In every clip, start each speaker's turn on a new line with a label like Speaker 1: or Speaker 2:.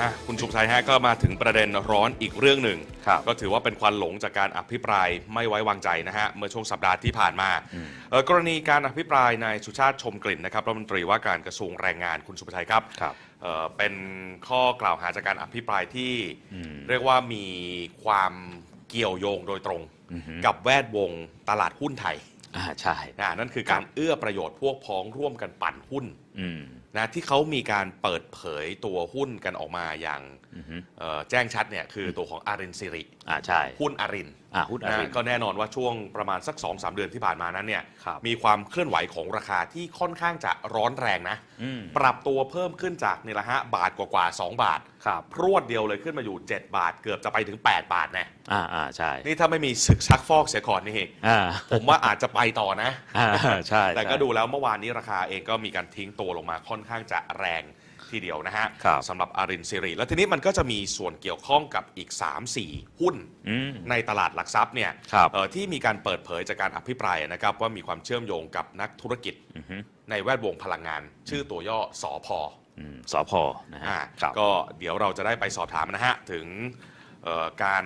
Speaker 1: อะคุณสุขชัยฮะก็มาถึงประเด็นร้อนอีกเรื่องหนึ่ง
Speaker 2: ครับ
Speaker 1: ก็ถือว่าเป็นควันหลงจากการอภิปรายไม่ไว้วางใจนะฮะ เมื่อช่วงสัปดาห์ที่ผ่านมาเอ่อกรณีการอภิปรายนายสุชาติชมกลิ่นนะครับรัฐมนตรีว่าการกระทรวงแรงงานคุณสุภชัยครับ
Speaker 2: ครับ
Speaker 1: เอ่อเป็นข้อกล่าวหาจากการอภิปรายที่
Speaker 2: อืม
Speaker 1: เรียกว่ามีความเกี่ยวโยงโดยตรง
Speaker 2: อือฮึ
Speaker 1: กับแวดวงตลาดหุ้นไทย
Speaker 2: อ่าใช่
Speaker 1: นะนั่นคือการเอื้อประโยชน์พวกพ้องร่วมกันปั่นหุ้น
Speaker 2: อืม
Speaker 1: นะที่เขามีการเปิดเผยตัวหุ้นกันออกมาอย่าง
Speaker 2: อือฮึ
Speaker 1: เอ่อแจ้งชัดเนี่ยคือตัวของอารินซิริ
Speaker 2: อ่าใช่
Speaker 1: หุ้นอาริน
Speaker 2: อ่าหุ้นอาริน
Speaker 1: นะก็แน่นอนว่าช่วงประมาณสัก2อสเดือนที่ผ่านมานั้นเนี่ย
Speaker 2: ครับ
Speaker 1: มีความเคลื่อนไหวของราคาที่ค่อนข้างจะร้อนแรงนะ
Speaker 2: อืม
Speaker 1: ปรับตัวเพิ่มขึ้นจากนี่แหละฮะบาทกว่าๆ2บาท
Speaker 2: ครับ
Speaker 1: พรวดเดียวเลยขึ้นมาอยู่ 7 บาท เกือบจะไปถึง 8 บาทนะ
Speaker 2: อ่าอ่าใช่
Speaker 1: นี่ถ้าไม่มีศึกชักฟอกเสียก่อนนี่
Speaker 2: อ่า
Speaker 1: ผมว่าอาจจะไปต่อนะ
Speaker 2: อ่าใช่
Speaker 1: แต่ก็
Speaker 2: ใช่
Speaker 1: ดูแล้วเมื่อวานนี้ราคาเองก็มีการทิ้งตัวลงมาค่อนข้างจะแรงทีเดียวนะฮะ
Speaker 2: ครับ
Speaker 1: สำหรับอารินซิริแล้วทีนี้มันก็จะมีส่วนเกี่ยวข้องกับอีก 3-4 หุ้น
Speaker 2: อืม
Speaker 1: ในตลาดหลักทรัพย์เนี่ย
Speaker 2: ครับ
Speaker 1: เอ่อที่มีการเปิดเผยจากการอภิปรายนะครับว่ามีความเชื่อมโยงกับนักธุรกิจ
Speaker 2: อือฮึ
Speaker 1: ในแวดวงพลังงาน ชื่อตัวย่อสอพอ
Speaker 2: อืมสพนะฮะ
Speaker 1: อ่า
Speaker 2: ครับ
Speaker 1: ก็เดี๋ยวเราจะได้ไปสอบถามนะฮะ ถึงเอ่อการ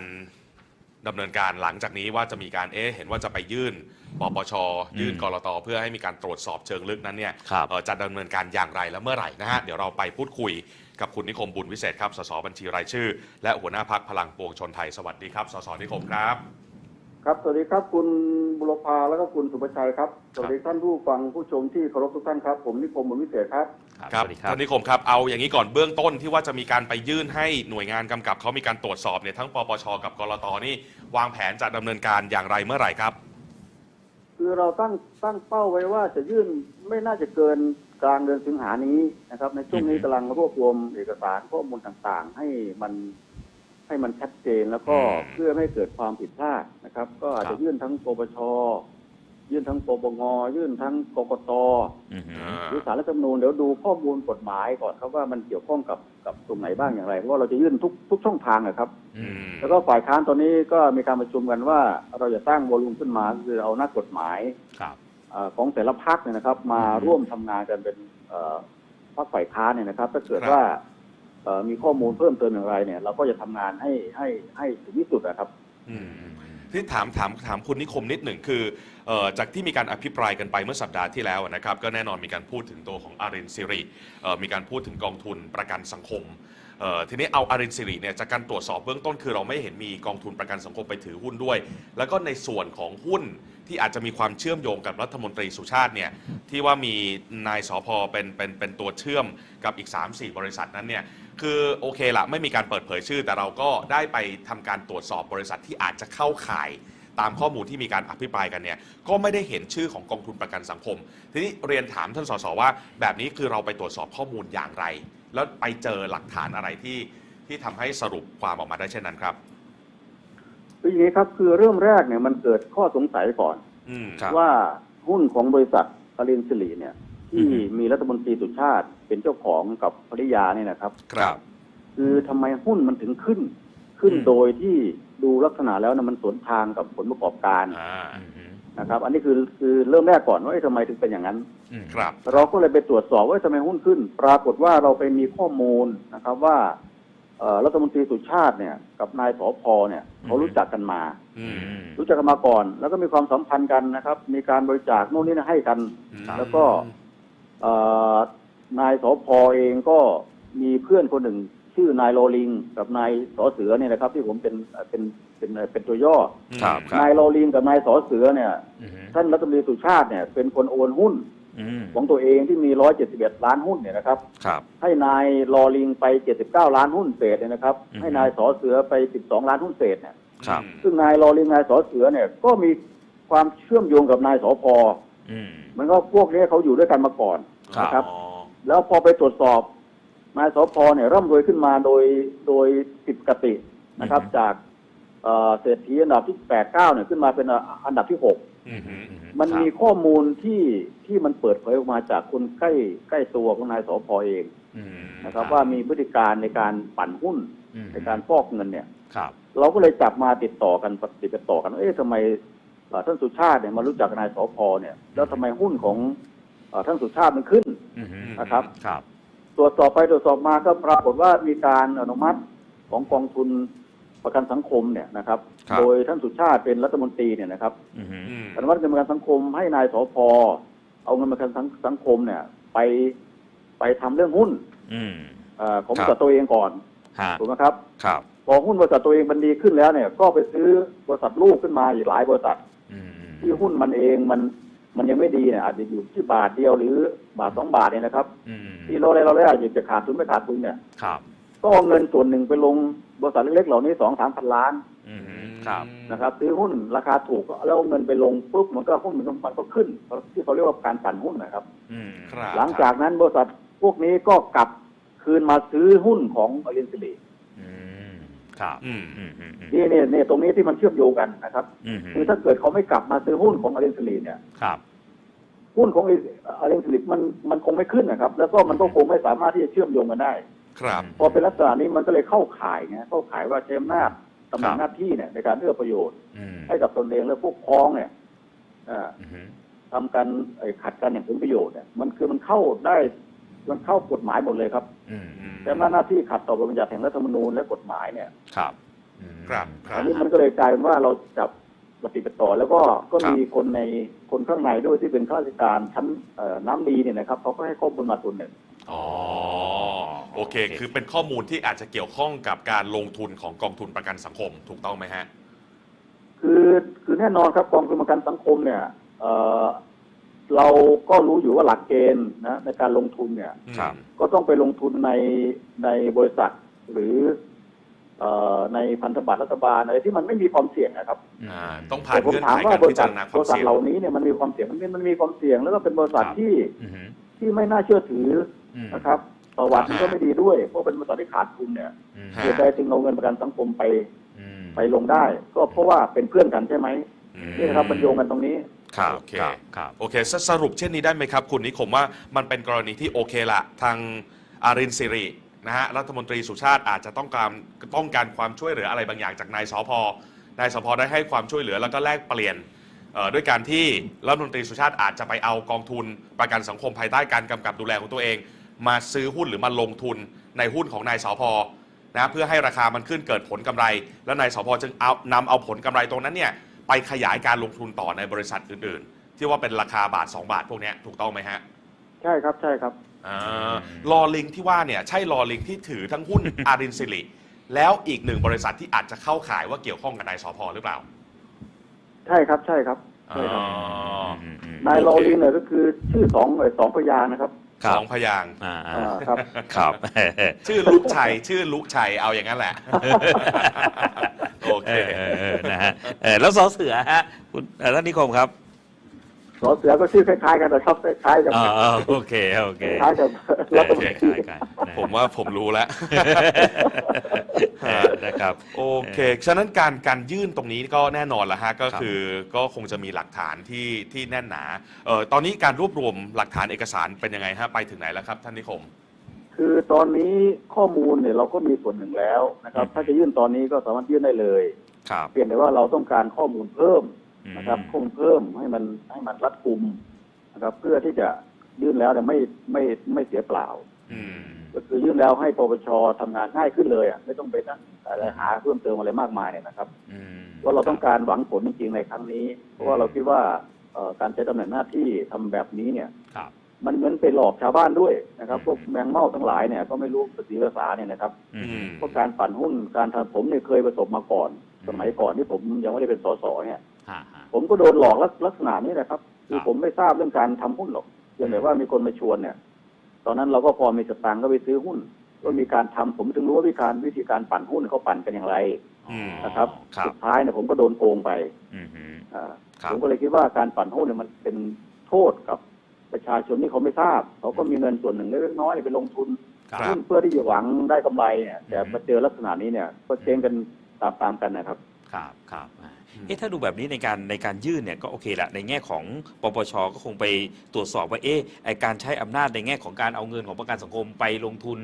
Speaker 1: ดำเนินการหลังจากนี้ว่าจะมีการเอ๊ะเห็นว่าจะไปยื่นปปชยื่นกรตเพื่อให้มีการตรวจสอบเชิงลึกนั้นเนี่ย
Speaker 2: ครับ
Speaker 1: เอ่อจะดำเนินการอย่างไรและเมื่อไหร่นะฮะ เดี๋ยวเราไปพูดคุยกับคุณนิคมบุญวิเศษครับสสบัญชีรายชื่อ และหัวหน้าพักพลังปวงชนไทยสวัสดีครับสสนิคมครับ
Speaker 3: ครับ สวัสดีครับคุณบุรพาแล้วก็คุณสุภชัยครับ สวัสดีท่านผู้ฟังผู้ชมที่เคารพทุกท่านครับ ผมนิคมบุญวิเศษครับ
Speaker 1: ครับ
Speaker 2: สวัสดีครับ
Speaker 1: ท่านนิคมครับเอาอย่างนี้ก่อนเบื้องต้นที่ว่าจะมีการไปยื่นให้หน่วยงานกำกับเขามีการตรวจสอบเนี่ยทั้งปปชกับกรตนี่วางแผนจะดำเนินการอย่างไรเมื่อไหร่ครับ
Speaker 3: คือเราตั้งตั้งเป้าไว้ว่าจะยื่นไม่น่าจะเกินกลางเดือนสิงหานี้นะครับ ในช่วงนี้
Speaker 2: อือฮึ
Speaker 3: กำลังรวบรวมเอกสารข้อมูลต่างๆ ให้มันให้มันชัดเจนแล้วก็
Speaker 1: อืม
Speaker 3: เพื่อไม่ให้เกิดความผิดพลาดนะครับ ก็อาจ
Speaker 2: ครั
Speaker 3: จะ
Speaker 2: บ
Speaker 3: ยื่นทั้งปปช ยื่นทั้งปปงยื่นทั้งกกต
Speaker 2: อือฮึ
Speaker 3: หรือสารรัฐธรรมนูญเดี๋ยวดูข้อมูลกฎหมายก่อนครับว่ามันเกี่ยวข้องกับกับตรงไหนบ้างอย่างไรเพราะว่าเราจะยื่นทุกทุกช่องทางนะครับ
Speaker 2: อืม
Speaker 3: แล้วก็ฝ่ายค้านตอนนี้ก็มีการประชุมกันว่า เราจะตั้งวอลุ่มขึ้นมาคือเอานักกฎหมาย
Speaker 2: ครับ
Speaker 3: เอ่อของแต่ละพักเนี่ยนะครับ มา
Speaker 2: อืม
Speaker 3: ร่วมทำงานกันเป็นเอ่อพักฝ่ายค้านเนี่ยนะครับถ้าเกิด
Speaker 1: ครับ
Speaker 3: ว่าเอ่อมีข้อมูลเพิ่มเติมอย่างไรเนี่ย เราก็จะทำงานให้ให้ให้ถึงที่สุดนะครับ
Speaker 1: อืมที่ถามถามถามคุณนิคมนิดหนึ่งคือเอ่อ จากที่มีการอภิปรายกันไปเมื่อสัปดาห์ที่แล้วนะครับก็แน่นอนมีการพูดถึงตัวของอารินซิริมีการพูดถึงกองทุนประกันสังคมทีนี้เอาอารินซิริเนี่ยจากการตรวจสอบเบื้องต้นคือเราไม่เห็นมีกองทุนประกันสังคมไปถือหุ้นด้วย แล้วก็ในส่วนของหุ้นที่อาจจะมีความเชื่อมโยงกับรัฐมนตรีสุชาติเนี่ยที่ว่ามีนายสอพอเป็นเป็นเป็นตัวเชื่อมกับอีก 3-4 บริษัทนั้นเนี่ยคือโอเคละไม่มีการเปิดเผยชื่อ แต่เราก็ได้ไปทำการตรวจสอบบริษัทที่อาจจะเข้าข่าย ตามข้อมูลที่มีการอภิปรายกันเนี่ยก็ไม่ได้เห็นชื่อของกองทุนประกันสังคม ทีนี้เรียนถามท่านสสว่า แบบนี้คือเราไปตรวจสอบข้อมูลอย่างไร แล้วไปเจอหลักฐานอะไรที่ที่ทำให้สรุปความออกมาได้เช่นนั้นครับ
Speaker 3: คืออย่างนี้ครับคือเริ่มแรกเนี่ยมันเกิดข้อสงสัยก่อน
Speaker 1: อืม
Speaker 2: ครับ
Speaker 3: ว่าหุ้นของบริษัทคารินสิริเนี่ย ที่
Speaker 2: อือฮึ
Speaker 3: มีรัฐมนตรีสุชาติเป็นเจ้าของกับภริยาเนี่ยนะครับ
Speaker 1: ครับ
Speaker 3: คือทำไมหุ้นมันถึงขึ้น ขึ้น
Speaker 2: อืม
Speaker 3: โดยที่ ดูลักษณะแล้วนะมันสวนทางกับผลประกอบการ
Speaker 1: อ่า
Speaker 2: อือฮึ
Speaker 3: นะครับ อันนี้คือคือเริ่มแรกก่อนว่าเอ๊ะทำไมถึงเป็นอย่างนั้น
Speaker 2: อืม
Speaker 1: ครับ
Speaker 3: เราก็เลยไปตรวจสอบว่าทำไมหุ้นขึ้น ปรากฏว่าเราไปมีข้อมูลนะครับว่าเอ่อรัฐมนตรีสุชาติเนี่ย กับนายสอพอเนี่ยเขารู้จักกันมา
Speaker 1: อืม
Speaker 2: อืม
Speaker 3: รู้จักกันมาก่อน แล้วก็มีความสัมพันธ์กันนะครับ มีการบริจาคโน่นนี่นะให้กัน
Speaker 2: ครับ
Speaker 3: แล้วก็เอ่อนายสอพอเองก็มีเพื่อนคนหนึ่ง ชื่อนายโรลิง กับนายสอเสือเนี่ยนะครับ ที่ผมเป็นเป็นเป็นเป็นตัวย่อ
Speaker 2: ครับ
Speaker 3: นายโรลิงกับนายสอเสือเนี่ย
Speaker 2: อือฮึ
Speaker 3: ท่านรัฐมนตรีสุชาติเนี่ยเป็นคนโอนหุ้น
Speaker 2: อืม
Speaker 3: ของตัวเองที่มี 171 ล้านหุ้นเนี่ยนะครับ
Speaker 2: ครับ
Speaker 3: ให้นายรอลิงไป 79 ล้านหุ้นเศษเนี่ยนะครับ
Speaker 2: อืม
Speaker 3: ให้นายสอเสือไป 12 ล้านหุ้นเศษเนี่ย
Speaker 2: ครับ
Speaker 3: ซึ่งนายรอลิงนายสอเสือเนี่ยก็มีความเชื่อมโยงกับนายสอพอ
Speaker 2: อืม
Speaker 3: มันก็พวกนี้เขาอยู่ด้วยกันมาก่อน
Speaker 2: ครับ
Speaker 3: นะครับ
Speaker 1: อ๋อ
Speaker 3: แล้วพอไปตรวจสอบ นายสอพอเนี่ยร่ำรวยขึ้นมาโดยโดยผิดปกตินะครับ
Speaker 2: อือฮึ
Speaker 3: จากเอ่อเศรษฐีอันดับที่8 9เนี่ยขึ้นมาเป็นอันดับที่6
Speaker 1: อืม
Speaker 2: อืม
Speaker 3: มัน
Speaker 2: ครับ
Speaker 3: มีข้อมูลที่ที่มันเปิดเผยออกมาจากคนใกล้ใกล้ตัวของนายสอพอเอง
Speaker 2: อืม
Speaker 3: นะครับ ว่ามีพฤติการในการปั่นหุ้น
Speaker 2: อืม
Speaker 3: ในการฟอกเงินเนี่ย
Speaker 2: ครับ
Speaker 3: เราก็เลยจับมาติดต่อกันปฏิดต่อกันว่าเอ๊ะทำไมเอ่อท่านสุชาติเนี่ยมารู้จักกับนายสอพอเนี่ย แล้วทำไมหุ้นของเอ่อท่านสุชาติมันขึ้น
Speaker 2: อืม
Speaker 3: นะครับ
Speaker 2: ครับ
Speaker 3: ตตรวจสอบไปตรวจสอบมาก็ปรากฏว่ามีการอนุมัติของกองทุนประกันสังคมเนี่ยนะครับ
Speaker 1: ครับ
Speaker 3: โดยท่านสุชาติเป็นรัฐมนตรีเนี่ยนะครับ
Speaker 2: อือหือ
Speaker 1: อืม
Speaker 3: อนุมัติเงินประกันสังคมให้นายสพเอาเงินประกันสังสังคมเนี่ย ไปไปทำเรื่องหุ้น
Speaker 2: อืม
Speaker 3: เออของ
Speaker 1: ครับ
Speaker 3: บริษัทตัวเองก่อน
Speaker 2: ฮะ
Speaker 3: ถูกไหมครับ
Speaker 1: ครับ
Speaker 3: พอหุ้นบริษัทตัวเองมันดีขึ้นแล้วเนี่ย ก็ไปซื้อบริษัทลูกขึ้นมาอีกหลายบริษัท
Speaker 2: อืม
Speaker 3: ที่หุ้นมันเองมัน มันยังไม่ดีเนี่ยอาจจะอยู่ที่บาทเดียวหรือบาทสองบาทเนี่ยนะครับ
Speaker 2: อืม
Speaker 3: ที่เราได้เราได้อาจจะขาดทุนไม่ขาดทุนเนี่ย
Speaker 2: ครับ
Speaker 3: ก็เอาเงินส่วนหนึ่งไปลงบริษัทเล็กๆเหล่านี้สองสามพันล้าน
Speaker 2: อืมครับ
Speaker 3: นะครับซื้อหุ้นราคาถูกแล้วเอาเงินไปลงปุ๊บมันก็หุ้นมันก็มันก็ขึ้น ที่เขาเรียกว่าการปั่นหุ้นนะครับ
Speaker 2: อืม
Speaker 1: ครับ
Speaker 3: หลังจากนั้นบริษัทพวกนี้ก็กลับคืนมาซื้อหุ้นของอลินสิริ
Speaker 2: อืม ครับ
Speaker 1: อืม
Speaker 2: อืมอืมอืม
Speaker 3: นี่เนี่ยเนี่ยตรงนี้ที่มันเชื่อมโยงกันนะครับ
Speaker 2: อืม
Speaker 3: คือถ้าเกิดเขาไม่กลับมาซื้อหุ้นของอลินสิริเนี่ย
Speaker 2: ครับ
Speaker 3: หุ้นของอลินสิริมันมันคงไม่ขึ้นนะครับ แล้วก็มันก็คงไม่สามารถที่จะเชื่อมโยงกันได้
Speaker 1: ครับ
Speaker 3: พอเป็นลักษณะนี้มันก็เลยเข้าข่ายไงเข้าข่ายว่าใช้อำนาจตำแหน่
Speaker 2: ครั
Speaker 3: ง
Speaker 2: บ
Speaker 3: หน้าที่เนี่ยในการเอื้อประโยชน์
Speaker 2: อืม
Speaker 3: ให้กับตนเองและพวกพ้องเนี่ยอ่า
Speaker 2: อืม
Speaker 3: ทำกันไอ้ขัดกันอย่างผลประโยชน์เนี่ยมันคือมันเข้าได้ มันเข้ากฎหมายหมดเลยครับ
Speaker 2: อืม
Speaker 1: อืม
Speaker 3: แต่ว่าหน้าที่ขัดต่อบทบัญญัติแห่งรัฐธรรมนูญและกฎหมายเนี่ย
Speaker 2: ครับอืม
Speaker 1: ครับครั
Speaker 3: อั
Speaker 1: บ
Speaker 3: นนี้มันก็เลยกลายเป็นว่าเราจับปฏิบัติต่อแล้วก็ก็มีคนในคนข้างในด้วยที่เป็นข้าราชการชั้นเอ่อน้ำดีเนี่ยนะครับเขาก็ให้ข้อมูลมาส่วนหนึ่ง
Speaker 1: อ๋อโอเค คือเป็นข้อมูลที่อาจจะเกี่ยวข้องกับการลงทุนของกองทุนประกันสังคมถูกต้องไหมฮะ
Speaker 3: คือคือแน่นอนครับกองทุนประกันสังคมเนี่ย เอ่อเราก็รู้อยู่ว่าหลักเกณฑ์นะในการลงทุนเนี่ย
Speaker 2: ครับ
Speaker 3: ก็ต้องไปลงทุนในในบริษัทหรือเอ่อในพันธบัตรรัฐบาลอะไรที่มันไม่มีความเสี่ยงนะครับ
Speaker 1: อ่าต้องผ่าน
Speaker 3: แต่ผม
Speaker 1: เงื่อน
Speaker 3: ถาม
Speaker 1: ไข
Speaker 3: ว่า
Speaker 1: การ
Speaker 3: บ
Speaker 1: พิ
Speaker 3: ริษั
Speaker 1: จา
Speaker 3: ท
Speaker 1: รณาค
Speaker 3: บ
Speaker 1: วาม
Speaker 3: ริษัท
Speaker 1: เสี่ยง
Speaker 3: เหล่านี้เนี่ยมันมีความเสี่ยงมันมีมันมีความเสี่ยงแล้วก็เป็นบริษัท
Speaker 2: ครับ
Speaker 3: ที่
Speaker 2: อืม
Speaker 3: ที่ไม่น่าเชื่อถือ
Speaker 2: อืม
Speaker 3: นะครับประวัติมันก็
Speaker 1: อ่า
Speaker 3: ไม่ดีด้วยเพราะเป็นบริษัทที่ขาดทุนเนี่ย
Speaker 2: อืม
Speaker 1: ฮะ
Speaker 3: เหตุใดจึงเอาเงินประกันสังคมไป
Speaker 2: อืม
Speaker 3: ไปลงได้ ก็เพราะว่าเป็นเพื่อนกันใช่ไหม
Speaker 1: อืม
Speaker 3: นี่นะครับมันโยงกันตรงนี้
Speaker 2: ครับ
Speaker 1: โอเค
Speaker 2: ครับครับ
Speaker 1: โอเคสสรุปเช่นนี้ได้ไหมครับ คุณนิคมว่ามันเป็นกรณีที่โอเคละทางอารินสิรินะฮะรัฐมนตรีสุชาติอาจจะต้องการต้องการความช่วยเหลืออะไรบางอย่างจากนายสพนายสพได้ให้ความช่วยเหลือแล้วก็แลกเปลี่ยนเอ่อด้วยการที่รัฐมนตรีสุชาติอาจจะไปเอากองทุนประกันสังคมภายใต้การกำกับดูแลของตัวเอง มาซื้อหุ้นหรือมาลงทุนในหุ้นของนายสพนะเพื่อให้ราคามันขึ้นเกิดผลกำไร แล้วนายสพจึงเอานำเอาผลกำไรตรงนั้นเนี่ย ไปขยายการลงทุนต่อในบริษัทอื่นๆ ที่ว่าเป็นราคาบาท 2 บาทพวกเนี้ยถูกต้องไหมฮะ
Speaker 3: ใช่ครับใช่ครับ
Speaker 1: อ่าลอลิงที่ว่าเนี่ยใช่ลอลิงที่ถือทั้งหุ้น อารินสิริแล้วอีกหนึ่งบริษัทที่อาจจะเข้าข่ายว่าเกี่ยวข้องกับนายสพหรือเปล่า
Speaker 3: ใช่ครับใช่ครับใช่ครับ
Speaker 1: อ๋อ
Speaker 2: อืมอืม
Speaker 3: นายโรลินเนี่ยก็คือชื่อสองเอ่อสองพยางค์นะครับ
Speaker 2: ครับ
Speaker 1: สองพยางค์
Speaker 2: อ่าอ่า
Speaker 3: อ่าครับ
Speaker 2: ครับ
Speaker 1: ชื่อลุกชัย ชื่อลุกชัยเอาอย่างนั้นแหละ โอเค
Speaker 2: เออเออเออนะฮะเออแล้วสอเสือฮะคุณเอ่อท่านนิคมครับ
Speaker 3: สอเสือก็ชื่อคล้ายๆกันนะครับคล้ายๆกับ
Speaker 2: อ่าอ่าโอเคโอเค
Speaker 3: คล้ายๆกับรัฐมน
Speaker 2: ค
Speaker 3: ตรี
Speaker 2: ล้ายๆกันนะ
Speaker 1: ผมว่าผมรู้แล้ว
Speaker 2: เออนะครับ
Speaker 1: โอเค ฉะนั้นการการยื่นตรงนี้ก็แน่นอนละฮะ ก็คือก็คงจะมีหลักฐานที่ที่แน่นหนาเอ่อตอนนี้การรวบรวมหลักฐานเอกสารเป็นยังไงฮะ ไปถึงไหนแล้วครับ ท่านนิคม
Speaker 3: คือตอนนี้ข้อมูลเนี่ยเราก็มีส่วนหนึ่งแล้วนะครับ ถ้าจะยื่นตอนนี้ก็สามารถยื่นได้เลย
Speaker 2: ครับ
Speaker 3: เพียงแต่ว่าเราต้องการข้อมูลเพิ่ม นะครับ
Speaker 2: อืม
Speaker 3: ข้อมูลเพิ่มให้มันให้มันรัดกุมนะครับ เพื่อที่จะยื่นแล้วเนี่ยไม่ไม่ไม่เสียเปล่า
Speaker 1: อืม
Speaker 3: ก็คือยื่นแล้วให้ปปชทำงานง่ายขึ้นเลยอะไม่ต้องไปนั่งอะไรหาเพิ่มเติมอะไรมากมายเนี่ยนะครับ
Speaker 2: อืม
Speaker 3: ว่าเราต้องการหวังผลจริงๆในครั้งนี้ เพราะว่าเราคิดว่าเอ่อการใช้ตำแหน่งหน้าที่ทำแบบนี้เนี่ย
Speaker 2: ครับ
Speaker 3: มันเหมือนไปหลอกชาวบ้านด้วยนะครับ
Speaker 2: อืม
Speaker 3: พวกแมงเม่าทั้งหลายเนี่ยก็ไม่รู้ภาษีภาษาเนี่ยนะครับ
Speaker 2: อื
Speaker 1: อื
Speaker 2: ม
Speaker 1: ม
Speaker 3: เพราะการปั่นหุ้นการทำผมเนี่ยเคยประสบมาก่อน สมัยก่อนที่ผมยังไม่ได้เป็นสสเนี่ย
Speaker 2: ฮะฮะ
Speaker 3: ผมก็โดนหลอกลักลักษณะนี้นะครับคือ
Speaker 2: ครับ
Speaker 3: ผมไม่ทราบเรื่องการทำหุ้นหรอกเพียงแต่ว่ามีคนมาชวนเนี่ย ตอนนั้นเราก็พอมีสตางค์ก็ไปซื้อหุ้น ก็มีการทำผมถึงรู้ว่าวิธีการวิธีการปั่นหุ้นเขาปั่นกันอย่างไร
Speaker 1: อืม
Speaker 3: นะครับ
Speaker 2: ครับ
Speaker 3: สุดท้ายเนี่ยผมก็โดนโกงไป
Speaker 2: อืมอืม
Speaker 3: อ่า
Speaker 2: ครับ
Speaker 3: ผมก็เลยคิดว่าการปั่นหุ้นเนี่ยมันเป็นโทษกับประชาชนที่เขาไม่ทราบ เขาก็มีเงินส่วนหนึ่งเล็กๆน้อยๆไปลงทุน
Speaker 2: ครับ
Speaker 3: หุ้นเพื่อที่จะหวังได้กำไรเนี่ยแต่
Speaker 2: อืม
Speaker 3: มาเจอลักษณะนี้เนี่ย ก็เจ๊งกันตามๆกันนะครับ
Speaker 2: ครับครับอ่า เอ๊ะถ้าดูแบบนี้ในการในการยื่นเนี่ยก็โอเคละในแง่ของปปชก็คงไปตรวจสอบว่าเอ๊ะไอการใช้อำนาจในแง่ของการเอาเงินของประกันสังคมไปลงทุน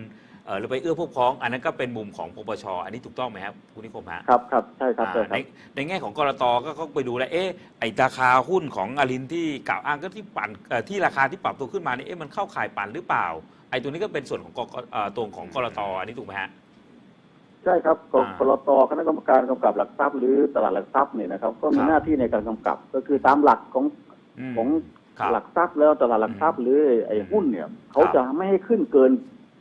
Speaker 2: เออหรือไปเอื้อพวกพ้อง อันนั้นก็เป็นมุมของปปชอันนี้ถูกต้องไหมครับคุณนิคมฮะ
Speaker 3: ครับครับใช่ครับใช่
Speaker 2: อ่า
Speaker 3: ครั
Speaker 2: ใน
Speaker 3: บ
Speaker 2: ในแง่ของกรตก็เขาไปดูแลวเอ๊ะไอราคาหุ้นของอารินที่กล่าวอ้างก็ที่ปั่นเอ่อที่ราคาที่ปรับตัวขึ้นมาเนี่ยเอ๊ะมันเข้าข่ายปั่นหรือเปล่า ไอ้ตัวนี้ก็เป็นส่วนของกกเอ่อตัวของกรตอันนี้ถูกไหมฮะ
Speaker 3: ใช่ครับก
Speaker 2: อ่า
Speaker 3: กรตคณะกรรมการกำกับหลักทรัพย์หรือตลาดหลักทรัพย์เนี่ยนะครับ ก็มี
Speaker 2: ครับ
Speaker 3: หน้าที่ในการกำกับ ก็คือตามหลักของ
Speaker 2: ม
Speaker 3: ของ
Speaker 2: ครับ
Speaker 3: หลักทรัพย์แล้วตลาดหลักทรัพย์หรือไอ้หุ้นเนี่ยเขา
Speaker 2: ครับ
Speaker 3: จะไม่ให้ขึ้นเกิน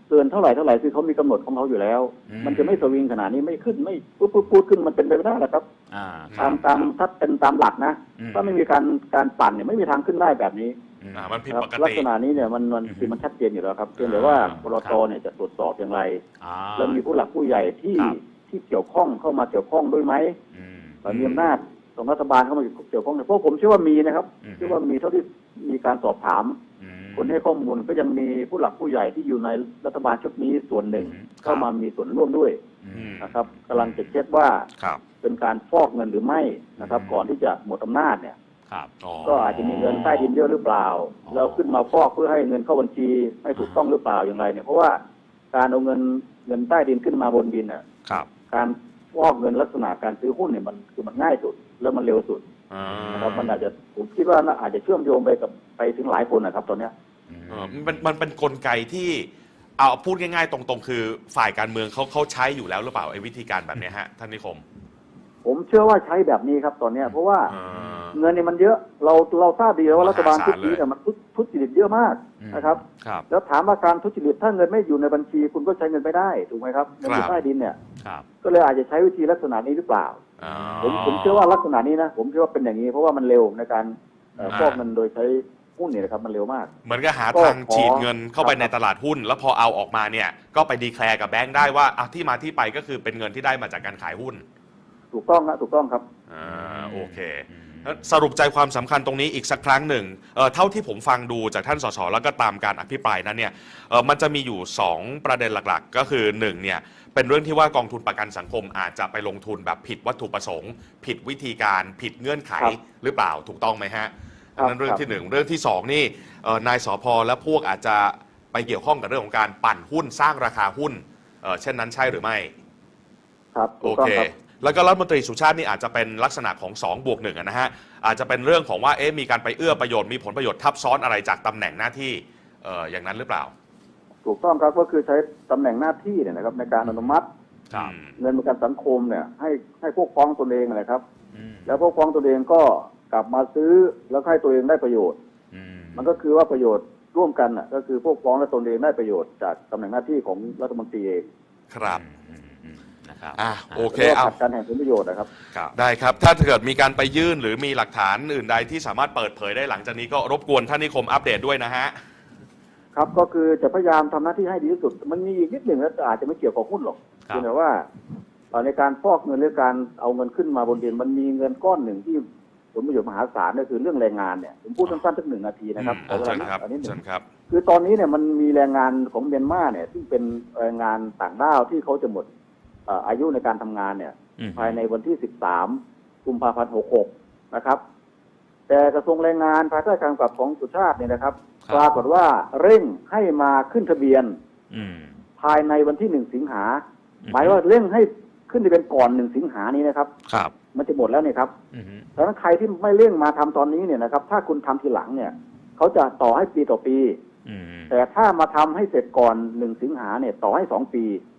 Speaker 3: เกินเท่าไหร่เท่าไหร่คือเขามีกำหนดของเขาอยู่แล้ว
Speaker 2: อืม
Speaker 3: มันจะไม่สวิงขนาดนี้ไม่ขึ้นไม่ปุ๊บปุ๊บปุ๊บขึ้นมันเป็นไปไม่ได้หรอกครับ
Speaker 2: อ่า
Speaker 1: ครั
Speaker 3: ตา
Speaker 1: บ
Speaker 3: มตามถ้าเป็นตามหลักนะ
Speaker 2: อืม
Speaker 3: ถ้าไม่มีการการปั่นเนี่ยไม่มีทางขึ้นได้แบบนี้
Speaker 2: อืม
Speaker 1: อ่ามันผิด
Speaker 3: ครับ
Speaker 1: ปก
Speaker 3: ลัก
Speaker 1: ติ
Speaker 3: ษณะนี้เนี่ยมันมัน
Speaker 2: อืม
Speaker 3: คือมันชัดเจนอยู่แล้วครับเพียงแต่ว่า
Speaker 1: อ่าก
Speaker 3: รตเนี่ยจะตรวจสอบอย่างไร
Speaker 2: อ่า
Speaker 3: แล้วมีผู้หลักผู้ใหญ่ที่
Speaker 2: ครับ
Speaker 3: ที่เกี่ยวข้องเข้ามาเกี่ยวข้องด้วยไหม
Speaker 2: อืม
Speaker 3: เอ่อมีอำนาจของรัฐบาลเข้ามาเกี่ยวข้องเนี่ยเพราะผมเชื่อว่ามีนะครับ
Speaker 2: อืม
Speaker 3: เชื่อว่ามีเท่าที่มีการสอบถาม
Speaker 2: อืม
Speaker 3: คนให้ข้อมูลก็ยังมีผู้หลักผู้ใหญ่ที่อยู่ในรัฐบาลชุดนี้ส่วนหนึ่ง
Speaker 2: อืม
Speaker 3: เข้ามามีส่วนร่วมด้วย
Speaker 2: อื
Speaker 1: อื
Speaker 2: ม
Speaker 1: ม
Speaker 3: นะครับกำลังจะเช็คว่า
Speaker 1: ครับ
Speaker 3: เป็นการฟอกเงินหรือไม่นะครับ
Speaker 2: อืม
Speaker 3: ก่อนที่จะหมดอำนาจเนี่ย
Speaker 2: ครับ
Speaker 1: อ๋อ
Speaker 3: ก็อาจจะมีเงินใต้ดินเยอะหรือเปล่า
Speaker 2: อ๋อ
Speaker 3: แล้วขึ้นมาฟอกเพื่อให้เงินเข้าบัญชีให้ถูกต้องหรือเปล่าอย่างไรเนี่ยเพราะว่าการเอาเงินเงินใต้ดินขึ้นมาบนดินน่ะ
Speaker 2: ครับ
Speaker 3: การฟอกเงินลักษณะการซื้อหุ้นเนี่ยมันคือมันง่ายสุดแล้วมันเร็วสุด
Speaker 1: อ่า
Speaker 3: นะครับมันอาจจะผมคิดว่าน่าอาจจะเชื่อมโยงไปกับไปถึงหลายคนนะครับ ตอนเนี้ย
Speaker 2: อืม
Speaker 1: เออมันมันเป็นกลไกที่เอาพูดง่ายๆ ตรงๆ คือฝ่ายการเมืองเขาเขาใช้อยู่แล้วหรือเปล่าไอ้วิธีการแบบเนี้ยฮะท่านนิคม
Speaker 3: ผมเชื่อว่าใช้แบบนี้ครับตอนเนี้ยเพราะว่า
Speaker 1: อ่า
Speaker 3: เงินเนี่ยมันเยอะ เราเราทราบดีแล้วว่ารัฐบาล
Speaker 1: มหา
Speaker 3: ชุ
Speaker 1: ศา
Speaker 3: ด
Speaker 1: ล
Speaker 3: นี้
Speaker 1: เลย
Speaker 3: เนี่ยมันทุทุจริตเยอะมาก
Speaker 2: อืม
Speaker 3: นะครับ
Speaker 2: ครับ
Speaker 3: แล้วถามว่าการทุจริตถ้าเงินไม่อยู่ในบัญชี คุณก็ใช้เงินไม่ได้ถูกไหมครับเงินอยู่
Speaker 1: ครับ
Speaker 3: ใต้ดินเนี่ย
Speaker 2: ครับ
Speaker 3: ก็เลยอาจจะใช้วิธีลักษณะนี้หรือเปล่า
Speaker 1: อ่า
Speaker 3: ผมผมเชื่อว่าลักษณะนี้นะผมเชื่อว่าเป็นอย่างนี้ เพราะว่ามันเร็วในการเอ่อ
Speaker 1: อ่า
Speaker 3: ฟอกเงินโดยใช้หุ้นเนี่ยนะครับมันเร็วมาก
Speaker 1: เหมือนกับหา
Speaker 3: ก็
Speaker 1: ทาง
Speaker 3: ขอ
Speaker 1: ฉีดเงินเข้าไป
Speaker 3: ครับ
Speaker 1: ในตลาดหุ้น แล้วพอเอาออกมาเนี่ย ก็ไปดีแคลร์กับแบงค์ได้ว่าอะที่มาที่ไปก็คือเป็นเงินที่ได้มาจากการขายหุ้น
Speaker 3: ถูกต้องนะถูกต้องครับ
Speaker 1: อ่าโอเค
Speaker 2: อืม
Speaker 1: สรุปใจความสำคัญตรงนี้อีกสักครั้งหนึ่งเอ่อเท่าที่ผมฟังดูจากท่านสสแล้วก็ตามการอภิปรายนั้นเนี่ยเอ่อมันจะมีอยู่ 2 ประเด็นหลักๆ ก็คือ1เนี่ยเป็นเรื่องที่ว่ากองทุนประกันสังคมอาจจะไปลงทุนแบบผิดวัตถุประสงค์ ผิดวิธีการผิดเงื่อนไข
Speaker 3: ครับ
Speaker 1: หรือเปล่าถูกต้องไหมฮะ
Speaker 3: ครั
Speaker 1: อัน
Speaker 3: บ
Speaker 1: นั้นเรื่อง
Speaker 3: ครับ
Speaker 1: ที่หนึ่งเรื่องที่สองนี่เอ่อนายสพและพวกอาจจะไปเกี่ยวข้องกับเรื่องของการปั่นหุ้นสร้างราคาหุ้นเอ่อเช่นนั้นใช่หรือไม่
Speaker 3: ครับ
Speaker 1: โอ
Speaker 3: ถูกต้อง
Speaker 1: เค
Speaker 3: ครับ
Speaker 1: แล้วก็รัฐมนตรีสุชาตินี่อาจจะเป็นลักษณะของ2บวกหนึ่งอะนะฮะอาจจะเป็นเรื่องของว่าเอ๊ะมีการไปเอื้อประโยชน์มีผลประโยชน์ทับซ้อนอะไรจากตำแหน่งหน้าที่เอ่ออย่างนั้นหรือเปล่า
Speaker 3: ถูกต้องครับก็คือใช้ตำแหน่งหน้าที่เนี่ยนะครับในการอนุมัติ
Speaker 2: ครับ
Speaker 1: อืม
Speaker 3: เงินประกันสังคมเนี่ยให้ให้พวกพ้องตนเองนะรับ
Speaker 2: อืม
Speaker 3: แล้วพวกพ้องตนเองก็กลับมาซื้อแล้วให้ตัวเองได้ประโยชน์
Speaker 2: อืม
Speaker 3: มันก็คือว่าประโยชน์ร่วมกันน่ะก็คือพวกพ้องและตนเองได้ประโยชน์จากตำแหน่งหน้าที่ของรัฐมนตรีเอง
Speaker 1: ครับ
Speaker 2: อืมอืม นะครับ
Speaker 1: อะโอเค
Speaker 3: รียกว่า
Speaker 1: เอา
Speaker 3: ขัดกันแห่งผลประโยชน์นะครับ
Speaker 2: ครับ
Speaker 1: ได้ครับ ถ้าเกิดมีการไปยื่นหรือมีหลักฐานอื่นใดที่สามารถเปิดเผยได้หลังจากนี้ก็รบกวนท่านนิคมอัปเดตด้วยนะฮะ
Speaker 3: ครับก็คือจะพยายามทำหน้าที่ให้ดีที่สุด มันมีอีกนิดหนึ่งนะแต่อาจจะไม่เกี่ยวกับหุ้นหรอก
Speaker 2: ครับ
Speaker 3: เพียงแต่ว่าเอ่อในการฟอกเงินหรือการเอาเงินขึ้นมาบนดินมันมีเงินก้อนหนึ่งที่ผลประโยชน์มหาศาลก็คือเรื่องแรงงานเนี่ยผมพูดสั้นๆสักหนึ่งนาทีนะครับ
Speaker 1: อืม
Speaker 3: ขอเว
Speaker 1: เชิ
Speaker 3: ลา
Speaker 1: ญ
Speaker 3: นิด
Speaker 1: ครับ
Speaker 3: อันนี้หนึ่
Speaker 1: เชิ
Speaker 3: ง
Speaker 1: ญครับ
Speaker 3: คือตอนนี้เนี่ยมันมีแรงงานของเมียนมาเนี่ยซึ่งเป็นแรงงานต่างด้าวที่เขาจะหมดเอ่ออายุในการทำงานเนี่ย
Speaker 2: อืม
Speaker 3: ภายในวันที่ 13 กุมภาพันธ์ 66 นะครับ แต่กระทรวงแรงงานภายใต้การกำกับของสุชาติเนี่ยนะครับ
Speaker 2: ครับ
Speaker 3: ปรากฏว่าเร่งให้มาขึ้นทะเบียน
Speaker 2: อืม
Speaker 3: ภายในวันที่1สิงหา
Speaker 2: อืม
Speaker 3: หมายว่าเร่งให้ขึ้นทะเบียนก่อน1สิงหานี้นะครับ
Speaker 2: ครับ
Speaker 3: มันจะหมดแล้วเนี่ยครับ
Speaker 2: อืม
Speaker 3: ดังนั้นใครที่ไม่เร่งมาทำตอนนี้เนี่ยนะครับ ถ้าคุณทำทีหลังเนี่ยเขาจะต่อให้ปีต่อปี
Speaker 2: อืม
Speaker 3: แต่ถ้ามาทำให้เสร็จก่อน1สิงหาเนี่ย ต่อให้2ปี
Speaker 2: อืม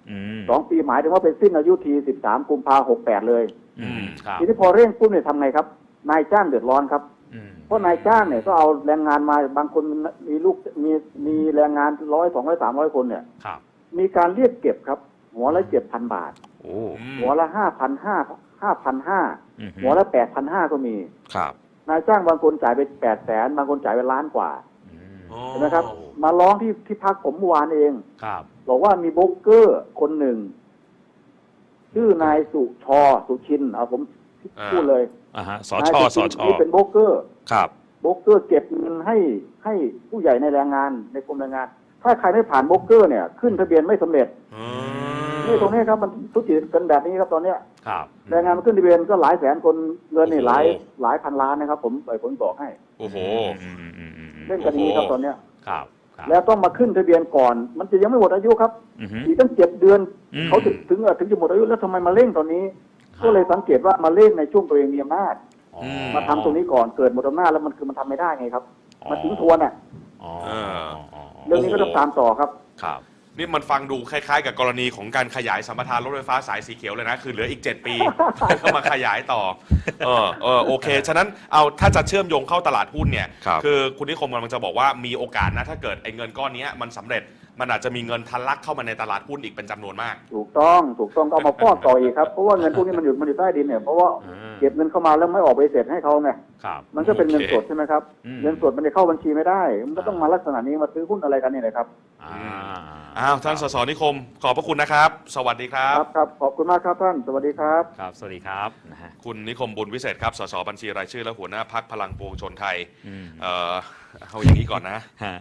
Speaker 3: สองปีหมายถึงว่าเป็นสิ้นอายุที13กุมภาหกแปดเลย
Speaker 2: อืมครับ
Speaker 3: ทีนี้พอเร่งปุ๊บเนี่ยทำไงครับ นายจ้างเดือดร้อนครับ
Speaker 2: อืม
Speaker 3: เพราะนายจ้างเนี่ยก็เอาแรงงานมาบางคนมีลูกมีมีแรงงานร้อยสองร้อยสามร้อยคนเนี่ย
Speaker 2: ครับ
Speaker 3: มีการเรียกเก็บครับ หัวละเจ็ดพันบาท
Speaker 2: โอ้
Speaker 3: หัวละห้าพันห้าห้าพันห้า
Speaker 2: อืม
Speaker 3: หัวละแปดพันห้าก็มี
Speaker 2: ครับ
Speaker 3: นายจ้างบางคนจ่ายไปแปดแสนบางคนจ่ายไปล้านกว่า
Speaker 2: อืม
Speaker 3: เห็นไหมครับ มาร้องที่ที่พักผมเมื่อวานเอง
Speaker 2: ครับ
Speaker 3: บอกว่ามีโบรกเกอร์คนหนึ่ง ชื่อนายสุชอสุชินเอาผม
Speaker 1: อ่า
Speaker 3: พูดเลย
Speaker 2: อ่าฮะส
Speaker 3: นาย
Speaker 2: ชส
Speaker 3: ชิน
Speaker 2: ช
Speaker 3: นี่เป็นโบรกเกอร์
Speaker 2: ครับ
Speaker 3: โบรกเกอร์เก็บเงินให้ให้ผู้ใหญ่ในแรงงานในกรมแรงงาน ถ้าใครไม่ผ่านโบรกเกอร์เนี่ย ขึ้นทะเบียนไม่สำเร็จ
Speaker 1: อื
Speaker 3: นี่ตรงนี้ครับมันทุจริตกันแบบนี้ครับตอนเนี้ย
Speaker 2: ครับ
Speaker 3: แรงงานมันขึ้นทะเบียนก็หลายแสนคนเงินนี่
Speaker 1: โอ้โห
Speaker 3: หลายหลายพันล้านนะครับ ผมไปผมบอกให้
Speaker 1: โอ้โห
Speaker 2: อืมอืมอืมอืมอืม
Speaker 3: เล่นกันอย่างนี้ครับตอนเนี้ย
Speaker 2: ครับ ครับ
Speaker 3: แล้วต้องมาขึ้นทะเบียนก่อน มันจะยังไม่หมดอายุครับ
Speaker 2: อือฮึ
Speaker 3: อีกตั้งเจ็ดเดือน
Speaker 2: อืม
Speaker 3: เขาถึงถึงถึงจะหมดอายุแล้วทำไมมาเร่งตอนนี้ก็เลยสังเกตว่ามาเร่งในช่วงตัวเองมีอำนาจ
Speaker 2: อ๋อ
Speaker 3: มาทำตรงนี้ก่อนเกิดหมดอำนาจแล้วมันคือมันทำไม่ได้ไงครับมันถึงทวนอะ
Speaker 2: อ๋อ
Speaker 1: เออ
Speaker 2: อ๋ออ๋อ
Speaker 3: เรื่องนี้ก็ต้องตามต่อครับ
Speaker 2: ครับ
Speaker 1: นี่มันฟังดูคล้ายๆ กับกรณีของการขยายสัมปทานรถไฟฟ้าสายสีเขียวเลยนะ คือเหลืออีก 7 ปีเข้ามาขยายต่อ เออเออโอเค ฉะนั้นเอาถ้าจะเชื่อมโยงเข้าตลาดหุ้นเนี่ย
Speaker 2: ครับ
Speaker 1: อคุณนิคมกำลังจะบอกว่ามีโอกาสนะ ถ้าเกิดไอ้เงินก้อนเนี้ยมันสำเร็จมันอาจจะมีเงินทะลักเข้ามาในตลาดหุ้นอีกเป็นจำนวนมาก
Speaker 3: ถูกต้องถูกต้องก็เอามาฟอกต่ออีกครับ เพราะว่าเงินพวกนี้มันอยู่มันอยู่ใต้ดินเนี่ยเพราะว่า
Speaker 2: อืม
Speaker 3: เก็บเงินเข้ามาแล้วไม่ออกไปเสร็จให้เขาไง
Speaker 2: ครับ
Speaker 3: มันก็เป็นเงิน
Speaker 1: โอเค
Speaker 3: สดใช่ไหมครับ
Speaker 2: อืม
Speaker 3: เงินสดมันจะเข้าบัญชีไม่ได้ มันก็ต้องมาลักษณะนี้มาซื้อหุ้นอะไรกันนี่แหละครับ
Speaker 2: อ่า
Speaker 1: อ้าวท่านสสนิคม ขอบพระคุณนะครับ สวัสดีครั
Speaker 3: ค
Speaker 1: บ
Speaker 3: รับครับ ขอบคุณมากครับท่านสวัสดีครับ
Speaker 2: ครับ สวัสดีครับนะฮะ
Speaker 1: คุณนิคมบุญวิเศษครับสสบัญชีรายชื่อและหัวหน้าพักพลังปวงชนไทย
Speaker 2: อืม
Speaker 1: เอ่อเอาอย่างนี้ก่อนนะ
Speaker 2: ฮะ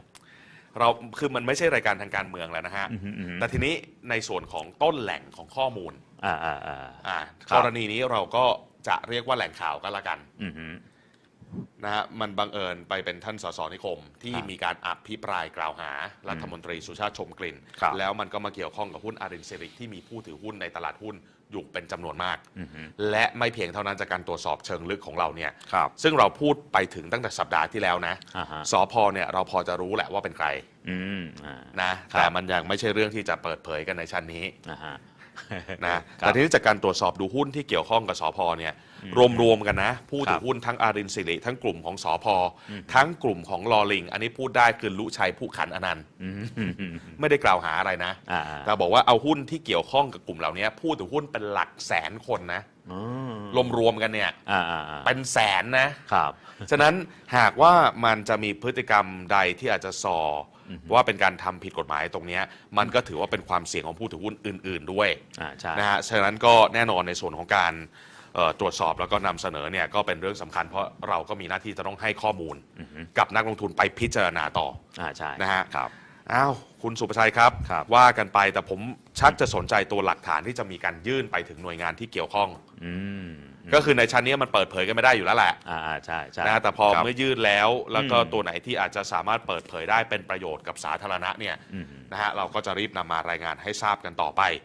Speaker 1: เราคือมันไม่ใช่รายการทางการเมืองแล้วนะฮะ
Speaker 2: อืมอืมอืม
Speaker 1: แต่ทีนี้ในส่วนของต้นแหล่งของข้อมูล
Speaker 2: อ่าอ่าอ่า
Speaker 1: อ่า
Speaker 2: ครั
Speaker 1: ก
Speaker 2: บ
Speaker 1: รณีนี้เราก็ จะเรียกว่าแหล่งข่าวก็แล้วกัน
Speaker 2: อืมอืม
Speaker 1: นะฮะมันบังเอิญไปเป็นท่านสสนิคม ที่
Speaker 2: ครับ
Speaker 1: มีการอภิปรายกล่าวหารัฐมนตรีสุชาติชมกลิ่น
Speaker 2: ครับ
Speaker 1: แล้วมันก็มาเกี่ยวข้องกับหุ้นอารินเซริกที่มีผู้ถือหุ้นในตลาดหุ้นอยู่เป็นจำนวนมาก
Speaker 2: อืมอืม
Speaker 1: และไม่เพียงเท่านั้นจากการตรวจสอบเชิงลึกของเราเนี่ย
Speaker 2: ครับ
Speaker 1: ซึ่งเราพูดไปถึงตั้งแต่สัปดาห์ที่แล้วนะ
Speaker 2: อ่าฮะ
Speaker 1: สพเนี่ยเราพอจะรู้แหละว่าเป็นใคร
Speaker 2: อืมอ่า
Speaker 1: นะ ครับ แต่มันยังไม่ใช่เรื่องที่จะเปิดเผยกันในชั้นนี้
Speaker 2: นะฮะ
Speaker 1: นะ
Speaker 2: ครั
Speaker 1: แต่
Speaker 2: บ
Speaker 1: ทีนี้จากการตรวจสอบดูหุ้นที่เกี่ยวข้องกับสพเนี่ย
Speaker 2: อืม
Speaker 1: รวมๆกันนะ ผู้
Speaker 2: ครั
Speaker 1: ถื
Speaker 2: บ
Speaker 1: อหุ้นทั้งอารินสิริทั้งกลุ่มของสพ
Speaker 2: อืม
Speaker 1: ทั้งกลุ่มของลอลิง อันนี้พูดได้คือลุชัยผู้ขันอนันต์
Speaker 2: อืมอืมอืม
Speaker 1: ไม่ได้กล่าวหาอะไรนะ
Speaker 2: อ่า
Speaker 1: แต่บอกว่าเอาหุ้นที่เกี่ยวข้องกับกลุ่มเหล่านี้ผู้ถือหุ้นเป็นหลักแสนคนนะ
Speaker 2: อืม
Speaker 1: รวมๆกันเนี่ย
Speaker 2: อ่าอ่าอ่า
Speaker 1: เป็นแสนนะ
Speaker 2: ครับ
Speaker 1: ฉะนั้นหากว่ามันจะมีพฤติกรรมใดที่อาจจะสออ
Speaker 2: ม
Speaker 1: ว่าเป็นการทำผิดกฎหมายตรงเนี้ยมันก็ถือว่าเป็นความเสี่ยงของผู้ถือหุ้นอื่น ๆ ด้วย
Speaker 2: อ่าใช่
Speaker 1: นะฮะฉะนั้นก็แน่นอนในส่วนของการเอ่อตรวจสอบแล้วก็นำเสนอเนี่ยก็เป็นเรื่องสำคัญเพราะเราก็มีหน้าที่จะต้องให้ข้อมูล
Speaker 2: อือฮึ
Speaker 1: กับนักลงทุนไปพิจารณาต่อ
Speaker 2: อ่าใช่
Speaker 1: นะฮะ
Speaker 2: ครับ
Speaker 1: อ้าวคุณสุประชัยครับ
Speaker 2: ครับ
Speaker 1: ว่ากันไปแต่ผมชักจะสนใจตัวหลักฐานที่จะมีการยื่นไปถึงหน่วยงานที่เกี่ยวข้อง
Speaker 2: อืม
Speaker 1: ก็คือในชั้นนี้มันเปิดเผยกันไม่ได้อยู่แล้วแหละ
Speaker 2: อ่าอ่าใช่ใช่
Speaker 1: นะแต่พอ
Speaker 2: ครับ
Speaker 1: เมื่อยื่นแล้ว แล้วก็
Speaker 2: อืม
Speaker 1: ตัวไหนที่อาจจะสามารถเปิดเผยได้เป็นประโยชน์กับสาธารณะเนี่ย
Speaker 2: อืม
Speaker 1: นะฮะเราก็จะรีบนำมารายงานให้ทราบกันต่อไป